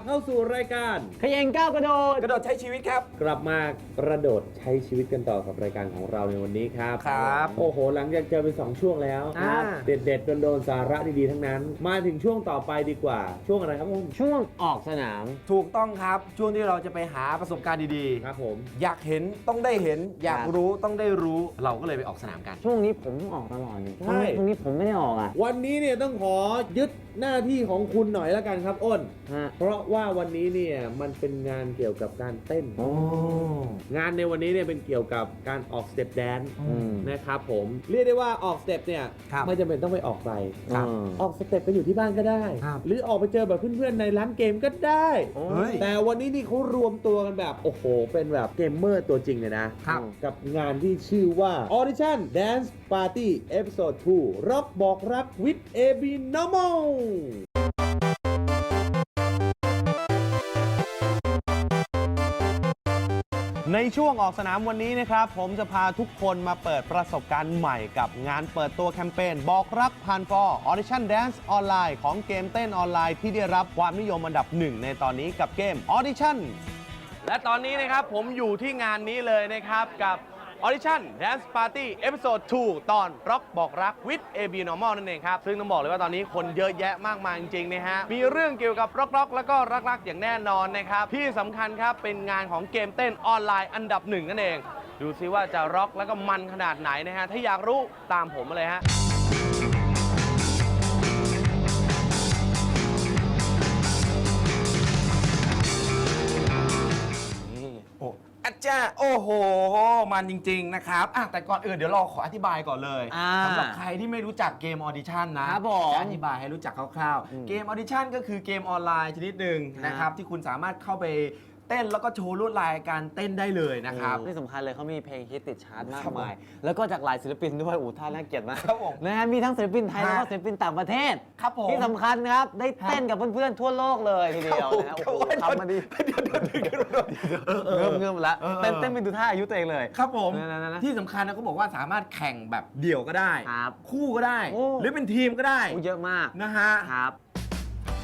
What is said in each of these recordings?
บเข้าสู่รายการ ขยงก้าวกระโดด กระโดดใช้ชีวิตครับ กลับมากระโดดใช้ชีวิตกันต่อกับรายการของเราในวันนี้ครับครับโอ้โห หลังจากเจอไปสองช่วงแล้วอ่า เด็ดเด็ดๆโดนๆสาระดีๆทั้งนั้น มาถึงช่วงต่อไปดีกว่า ช่วงอะไรครับผมช่วงออกสนาม ถูกต้องครับ ช่วงที่เราจะไปหาประสบการณ์ดีครับผม ๆ อยากเห็นต้องได้เห็น อยากครับ รู้ต้องได้รู้เราก็เลยไปออกสนามกัน ช่วงนี้ผมออกตลอดนี่ใช่ ช่วงนี้ผมไม่ได้ออกอะวันนี้เนี่ยต้องขอยึดหน้าที่ของคุณหน่อยแล้วกันครับอ้น ฮะเพราะว่าวันนี้เนี่ยมันเป็นงานเกี่ยวกับการเต้นโอ้งานในวันนี้เนี่ยเป็นเกี่ยวกับการออกสเต็ปแดนอืม นะครับผมเรียกได้ว่าออกสเต็ปเนี่ยครับไม่จำเป็นต้องไปออกไกลครับออกสเต็ปกันอยู่ที่บ้านก็ได้ ครับ หรือออกไปเจอแบบเพื่อนๆในร้านเกมก็ได้ เฮ้ย แต่วันนี้นี่เขารวมตัวกันแบบ โอ้โห เป็นแบบเกมเมอร์ตัวจริงเลยนะ ครับ กับงานที่ชื่อว่า Audition Dance Party Episode 2ร็อกบอกรัก with AB Normal ในช่วงออกสนามวันนี้นะครับ ผมจะพาทุกคนมาเปิดประสบการณ์ใหม่กับงานเปิดตัวแคมเปญบอกรักพันฟอร์ Audition Dance ออนไลน์ของเกมเต้นออนไลน์ที่ได้รับความนิยมอันดับหนึ่งในตอนนี้กับเกมออเดชั่นและตอนนี้นะครับผมอยู่ที่งานนี้เลยนะครับกับ ออริชั่นแดนซ์ปาร์ตี้เอพิโซด 2 ตอนร็อกบอกรัก with AB Normal นั่นเองครับ ซึ่งต้องบอกเลยว่าตอนนี้คนเยอะแยะมากมายจริงๆนะฮะ มีเรื่องเกี่ยวกับร็อกๆแล้วก็รักๆ อย่างแน่นอนนะครับ ที่สำคัญครับ เป็นงานของเกมเต้นออนไลน์อันดับหนึ่งนั่นเอง ดูซิว่าจะร็อกแล้วก็มันขนาดไหนนะฮะ ถ้าอยากรู้ตามผมมาเลยฮะ อ้อาจารย์โอ้โห มันจริง ๆ นะครับอะแต่ก่อนอื่นเดี๋ยวเราขออธิบายก่อนเลยอ่าสำหรับใครที่ไม่รู้จักเกมออดิชั่นนะครับผมจะอธิบายให้รู้จักคร่าวอืมๆเกมออดิชั่นก็คือเกมออนไลน์ชนิดหนึ่งครับนะครับที่คุณสามารถเข้าไป เต้นแล้วก็โชว์ลวดลายการเต้นได้เลยนะครับ ที่สำคัญเลยเขามีเพลงฮิตติดชาร์ตมากครับผมมาย แล้วก็จากหลายศิลปินด้วยโอ้ท่าน่าเกลียดมากครับผมนะฮะมีทั้งศิลปินไทยฮะแล้วก็ศิลปินต่างประเทศครับผมที่สำคัญนะครับ ได้เต้นกับเพื่อนๆทั่วโลกเลยทีเดียวนะฮะโอ้โหทำมาดีเดี๋ยวเดี๋ยวเดี๋ยวเดี๋ยวเดี๋ยวเออเงิมเงิมแล้วเออเต้นเต้นไปดูท่าอายุตัวเองเลย ครับผมนั่นๆๆที่สำคัญนะเขาบอกว่าสามารถแข่งแบบเดี่ยวก็ได้ครับคู่ก็ได้โอ้หรือเป็นทีมก็ได้โอ้เยอะมากนะฮะครับ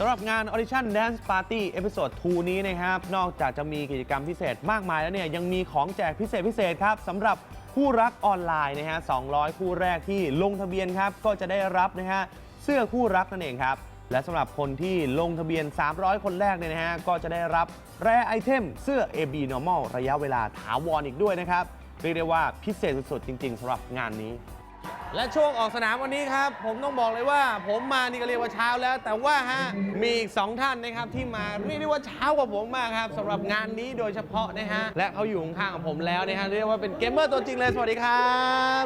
สำหรับงาน Audition Dance Party Episode 2นี้นะครับ นอกจากจะมีกิจกรรมพิเศษมากมายแล้วเนี่ย ยังมีของแจกพิเศษพิเศษครับสำหรับคู่รักออนไลน์นะฮะ 200 คู่แรกที่ลงทะเบียนครับ ก็จะได้รับนะฮะเสื้อคู่รักนั่นเองครับ และสำหรับคนที่ลงทะเบียน 300 คนแรกเนี่ยนะฮะ ก็จะได้รับแร่ไอเทมเสื้อ AB Normal ระยะเวลาถาวรอีกด้วยนะครับ เรียกได้ว่าพิเศษสุดๆจริง ๆสำหรับงานนี้ และช่วงออกสนามวันนี้ครับ ผมต้องบอกเลยว่า ผมมานี่ก็เรียกว่าเช้าแล้ว แต่ว่าฮะมีอีกสองท่านนะครับที่มาเรียกได้ว่าเช้ากว่าผมมากครับสำหรับงานนี้โดยเฉพาะนะฮะและเขาอยู่ข้างๆกับผมแล้วนะฮะเรียกว่าเป็นเกมเมอร์ตัวจริงเลยสวัสดีครับ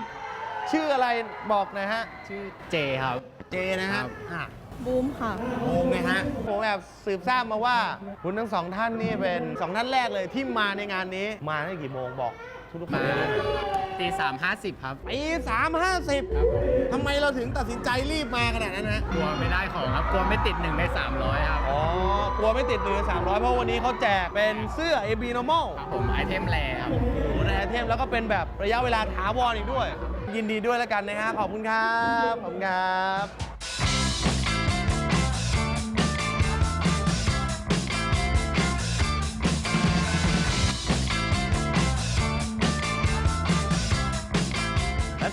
ชื่ออะไรบอกหนะฮะชื่อเจครับ เจนะฮะครับอะบูมค่ะ งงไหมฮะผมแอบสืบทราบมาว่า คุณทั้งสองท่านนี่เป็นสองท่านแรกเลยที่มาในงานนี้มาตั้งแต่กี่โมงบอก ทุกๆคนมาเลยนะตีสามห้าสิบครับปีสามห้าสิบครับผมทำไมเราถึงตัดสินใจรีบมาขนาดนั้นฮะกลัวไม่ได้ของครับกลัวไม่ติดหนึ่งในสามร้อยครับอ๋อกลัวไม่ติดหนึ่งสามร้อยเพราะวันนี้เขาแจกเป็นเสื้อ AB Normal ครับผมไอเทมแรครับ โอ้โหในไอเทมแล้วก็เป็นแบบระยะเวลาถาวรอีกด้วย ยินดีด้วยแล้วกันนะฮะขอบคุณครับ ขอบคุณครับ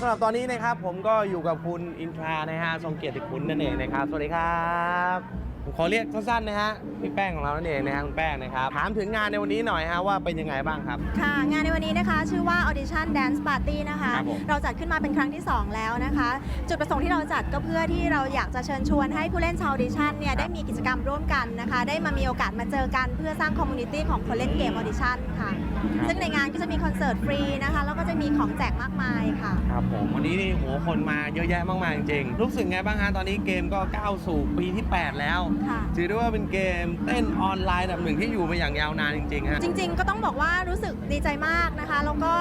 ำหรับตอนนี้นะครับผมก็อยู่กับคุณอินทรานะฮะทรงเกียรติคุณนั่นเองนะครับ สวัสดีครับผมขอเรียกสั้นๆนะฮะพี่แป้งของเรานั่นเองนะฮะคุณแป้งนะครับถามถึงงานในวันนี้หน่อยฮะว่าเป็นยังไงบ้างครับ ค่ะ งานในวันนี้นะคะชื่อว่า Audition Dance Party นะคะ ครับผม เราจัดขึ้นมาเป็นครั้งที่ 2 แล้วนะคะ จุดประสงค์ที่เราจัดก็เพื่อที่เราอยากจะเชิญชวนให้ผู้เล่นชาว Audition เนี่ยได้มีกิจกรรมร่วมกันนะคะ ได้มามีโอกาสมาเจอกันเพื่อสร้างคอมมูนิตี้ของคนเล่นเกม Audition ค่ะ ซึ่งในงานก็จะมีคอนเสิร์ตฟรีนะคะ แล้วก็จะมีของแจกมากมายค่ะ ครับผมวันนี้นี่โหคนมาเยอะแยะมากมายจริงๆรู้สึกไงบ้างฮะตอนนี้เกมก็ก้าวสู่ปีที่ 8 แล้ว ค่ะ ถือได้ว่าเป็นเกมเต้นออนไลน์อันดับหนึ่งที่อยู่มาอย่างยาวนานจริงๆฮะ จริงๆ ก็ต้องบอกว่ารู้สึกดีใจมากนะคะ แล้วก็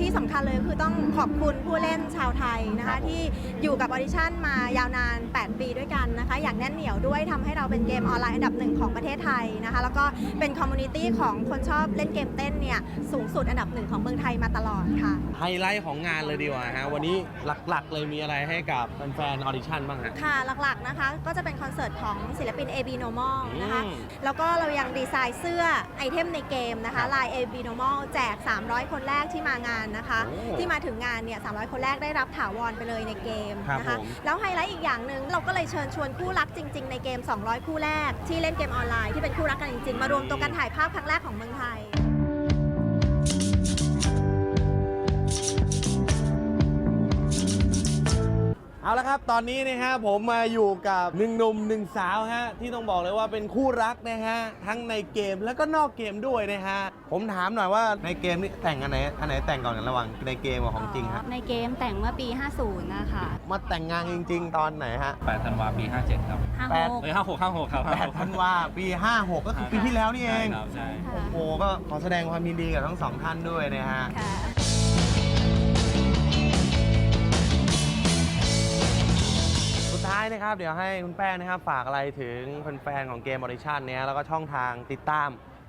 ที่สำคัญเลยคือต้องขอบคุณผู้เล่นชาวไทยนะคะที่อยู่กับออดิชั่นมายาวนาน 8 ปีด้วยกันนะคะ อย่างแน่นเหนียวด้วยทำให้เราเป็นเกมออนไลน์อันดับหนึ่งของประเทศไทยนะคะ แล้วก็เป็นคอมมูนิตี้ของคนชอบเล่นเกมเต้นเนี่ยสูงสุดอันดับหนึ่งของเมืองไทยมาตลอดค่ะ ไฮไลท์ของงานเลยดีกว่าฮะวันนี้หลักๆ เลยมีอะไรให้กับแฟนๆออดิชั่นบ้างฮะ ค่ะหลักๆนะคะก็จะเป็นคอนเสิร์ตของศิลปิน AB Normal นะคะอืมแล้วก็เรายังดีไซน์เสื้อไอเทมในเกมนะคะลาย AB Normal แจก 300 คนแรกที่มางานนะคะโอ้ที่มาถึงงานเนี่ย300 คนแรกได้รับถาวรไปเลยในเกมครับนะคะผม แล้วไฮไลท์อีกอย่างหนึ่งเราก็เลยเชิญชวนคู่รักจริง ๆ ในเกม 200 คู่แรก ที่เล่นเกมออนไลน์ที่เป็นคู่รักกันจริงๆ มารวมตัวกันถ่ายภาพครั้งแรกของเมืองไทย ละครับ ตอนนี้นะฮะผมมาอยู่กับหนึ่งหนุ่มหนึ่งสาวฮะที่ต้องบอกเลยว่าเป็นคู่รักนะฮะทั้งในเกมแล้วก็นอกเกมด้วยนะฮะผมถามหน่อยว่าในเกมนี่แต่งอันไหนอันไหนแต่งก่อนกันระหว่างในเกมกับของจริงฮะในเกมแต่งเมื่อปี 50 นะคะมาแต่งงานจริง ๆ ตอนไหนฮะ 8ธันวาปี 57 ครับแปด56เอ้ย56 56 ครับ8ธันวาปี 56 ก็คือปีที่แล้วนี่เอง ใช่ครับใช่ค่ะโอ้โหก็ขอแสดงความยินดีกับทั้งสองท่านด้วยนะฮะ ค่ะ ท้ายนะครับ เดี๋ยวให้คุณแป้งนะครับ ฝากอะไรถึงแฟนๆของเกมออดิชั่นเนี้ยแล้วก็ช่องทางติดตาม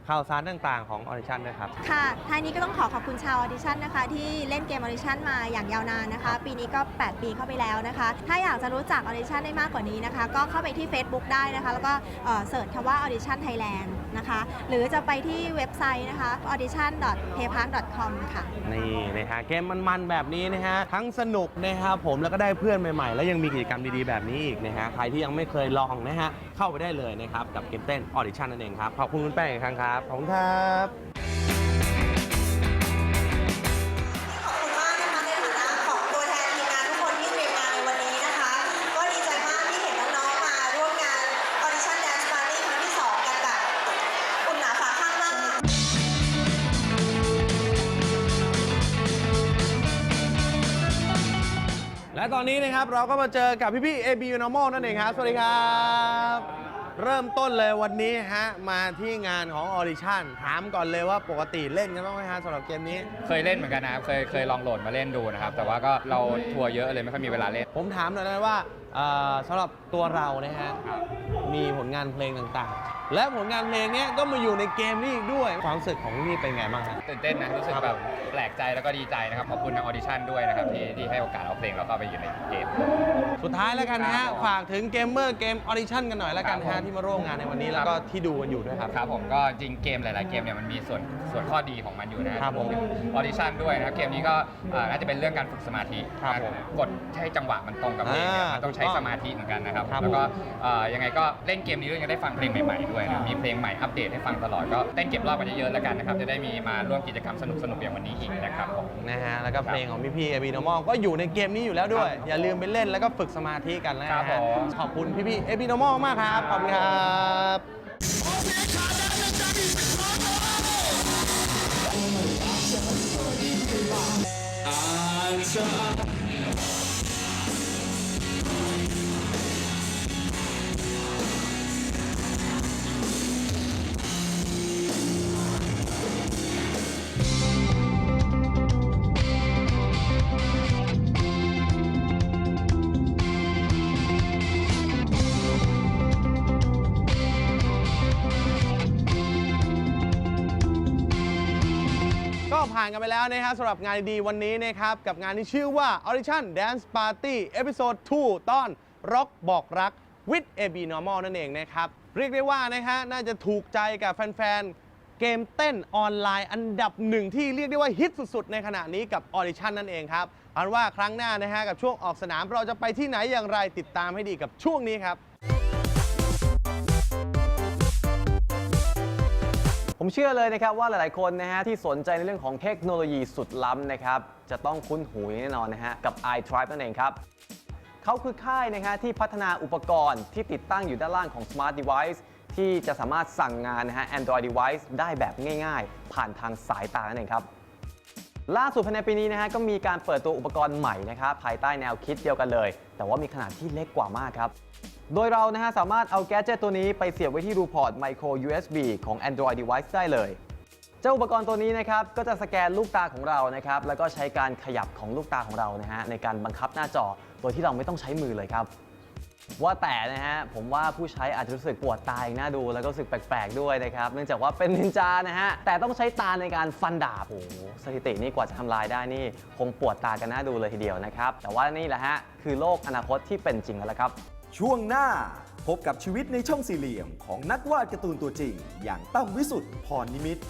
ข่าวสารต่างๆของออดิชั่นด้วยครับ ค่ะท้ายนี้ก็ต้องขอขอบคุณชาวออดิชั่นนะคะ ที่เล่นเกมออดิชั่นมาอย่างยาวนานนะคะ ปีนี้ก็ 8 ปีเข้าไปแล้วนะคะ ถ้าอยากจะรู้จักออดิชั่นได้มากกว่านี้นะคะ ก็เข้าไปที่ Facebook ได้นะคะ แล้วก็เอ่อเสิร์ชคำว่า audition Thailand นะคะ หรือจะไปที่เว็บไซต์นะคะ audition.paypark.com ค่ะ นี่นะฮะเกมมันๆแบบนี้นะฮะทั้งสนุกนะครับผมแล้วก็ได้เพื่อนใหม่ๆ แล้วยังมีกิจกรรมดีๆแบบนี้อีกนะฮะใครที่ยังไม่เคยลองนะฮะเข้าไปได้เลยนะครับกับเกมเต้นออดิชั่นนั่นเองครับขอบคุณคุณแป้งอีกครั้งครับขอบคุณครับขอบคุณมากนะคะในฐานะของตัวแทนทีมงานทุกคนที่เตรียมงานในวันนี้นะคะ ก็ดีใจมากที่เห็นน้องๆมาร่วมงาน Audition Dance Party ครั้งที่2กันแบบอุ่นหนาฝาข้างมาก และตอนนี้นะครับเราก็มาเจอกับพี่ๆ AB Normal นั่นเองครับสวัสดีครับ เริ่มต้นเลยวันนี้ฮะ มาที่งานของออดิชั่นถามก่อนเลยว่าปกติเล่นกันบ้างไหมฮะสำหรับเกมนี้ เคยเล่นเหมือนกันนะครับ เคยเคยลองโหลดมาเล่นดูนะครับ แต่ว่าก็เราทัวร์เยอะเลยไม่ค่อยมีเวลาเล่น ผมถามหน่อยได้ว่าเอ่อสำหรับตัวเรานะฮะ มีผลงานเพลงต่างๆและผลงานเพลงเนี้ยก็มาอยู่ในเกมนี้อีกด้วย ความรู้สึกของพี่เป็นไงบ้างฮะ ตื่นเต้นนะรู้สึกแบบแปลกใจแล้วก็ดีใจนะครับขอบคุณทางออดิชั่นด้วยนะครับที่ที่ให้โอกาสเอาเพลงเราเข้าไปอยู่ในเกม สุดท้ายแล้วกันนะครัฮะ บผมฝากถึงเกมเมอร์เกมออดิชั่นกันหน่อยแล้วกันครันะบฮะผม ที่มาร่วมงานในวันนี้แล้วก็ที่ดูกันอยู่ด้วยครับ ครับผมก็จริงเกมหลาย ๆ เกมเนี่ยมันมีส่วนส่วนข้อดีของมันอยู่นะฮะครับผมวถึงออดิชั่นด้วยนะครับเกมนี้ก็อ่าน่าจะเป็นเรื่องการฝึกสมาธิครับผมกดให้จังหวะมันตรงกับเพลงเนี่ยอ่ามันต้องใช้ถูกต้องสมาธิเหมือนกันนะครับครับแล้วก็ผมอ่ายังไงก็เล่นเกมนี้ด้วยยังได้ฟังเพลงใหม่ ๆ ด้วยนะมีเพลงใหม่อัปเดตให้ฟังตลอดก็เต้นเก็บรอบกันเยอะๆแล้วกันนะครับจะได้มีมาร่วมกิจกรรมสนุกๆอย่างวันนี้อีกนะครับผม นะฮะแล้วก็เพลงของพี่พี่เอบีโนมอลก็อยู่ในเกมนี้อยู่แล้วด้วย อย่าลืมไปเล่นแล้วก็ฝึกสมาธิกันนะครัฮะบผม ขอบคุณพี่พี่เอบีโนมอลมากครับขอบคุณครับ ก็ผ่านกันไปแล้วนะครับสำหรับงานดีๆวันนี้นะครับ กับงานที่ชื่อว่า Audition Dance Party Episode 2 ตอน Rock บอกรัก with AB Normal นั่นเองนะครับ เรียกได้ว่านะฮะน่าจะถูกใจกับแฟนๆ เกมเต้นออนไลน์อันดับหนึ่งที่เรียกได้ว่าฮิตสุดๆ ในขณะนี้กับ Audition นั่นเองครับเอาเป็นว่าครั้งหน้านะฮะกับช่วงออกสนามเราจะไปที่ไหนอย่างไรติดตามให้ดีกับช่วงนี้ครับ ผมเชื่อเลยนะครับว่าหลายๆคนนะฮะที่สนใจในเรื่องของเทคโนโลยีสุดล้ำนะครับจะต้องคุ้นหูแน่นอนนะฮะกับ iTribe นั่นเองครับเขาคือค่ายนะฮะที่พัฒนาอุปกรณ์ที่ติดตั้งอยู่ด้านล่างของ Smart Device ที่จะสามารถสั่งงานนะฮะ Android Device ได้แบบง่าย ๆ ผ่านทางสายตานั่นเองครับ ล่าสุดภายในปีนี้นะฮะก็มีการเปิดตัวอุปกรณ์ใหม่นะครับภายใต้แนวคิดเดียวกันเลย แต่ว่ามีขนาดที่เล็กกว่ามากครับ โดยเรานะฮะสามารถเอาแกดเจตตัวนี้ไปเสียบไว้ที่รูพอร์ต micro USB ของ Android device ได้เลย เจ้าอุปกรณ์ตัวนี้นะครับ ก็จะสแกนลูกตาของเรานะครับ แล้วก็ใช้การขยับของลูกตาของเรานะฮะในการบังคับหน้าจอ โดยที่เราไม่ต้องใช้มือเลยครับว่าแต่นะฮะ ผมว่าผู้ใช้อาจจะรู้สึกปวดตาอย่างน่าดู แล้วก็รู้สึกแปลกๆด้วยนะครับ เนื่องจากว่าเป็นนินจานะฮะ แต่ต้องใช้ตาในการฟันดาบโอ้โหสถิตินี่กว่าจะทำลายได้นี่ คงปวดตากันน่าดูเลยทีเดียวนะครับ แต่ว่านี่แหละฮะ คือโลกอนาคตที่เป็นจริงแล้วครับ ช่วงหน้าพบกับชีวิตในช่องสี่เหลี่ยมของนักวาดการ์ตูนตัวจริง อย่างตั้มวิสุทธ์พรนิมิตร